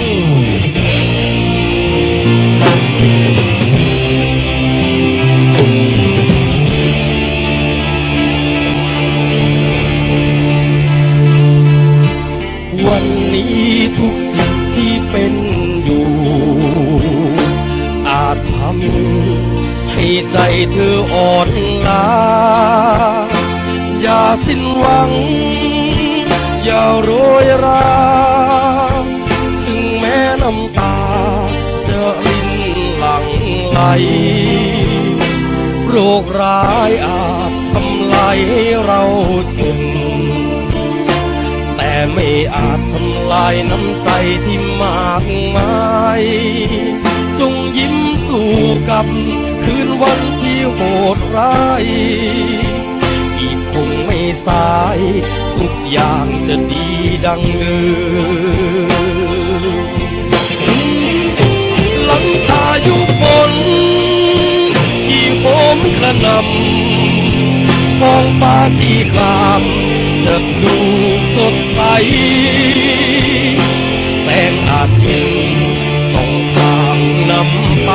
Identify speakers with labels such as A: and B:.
A: วันนี้ทุกสิ่งที่เป็นอยู่ อาจทำให้ใจเธออ่อนล้า อย่าสิ้นหวัง อย่าโรยราำตาจะรินหลังไหลโรคร้ายอาจทำลายให้เราเจ็บแต่ไม่อาจทำลายน้ำใจที่มากมายจงยิ้มสู่กับคืนวันที่โหดร้ายอีกคงไม่สาย ทุกอย่างจะดีดังเดิม นำท้องฟ้าที่ครามจะดูสดใส แสงอาทิตย์ส่องทางนำไป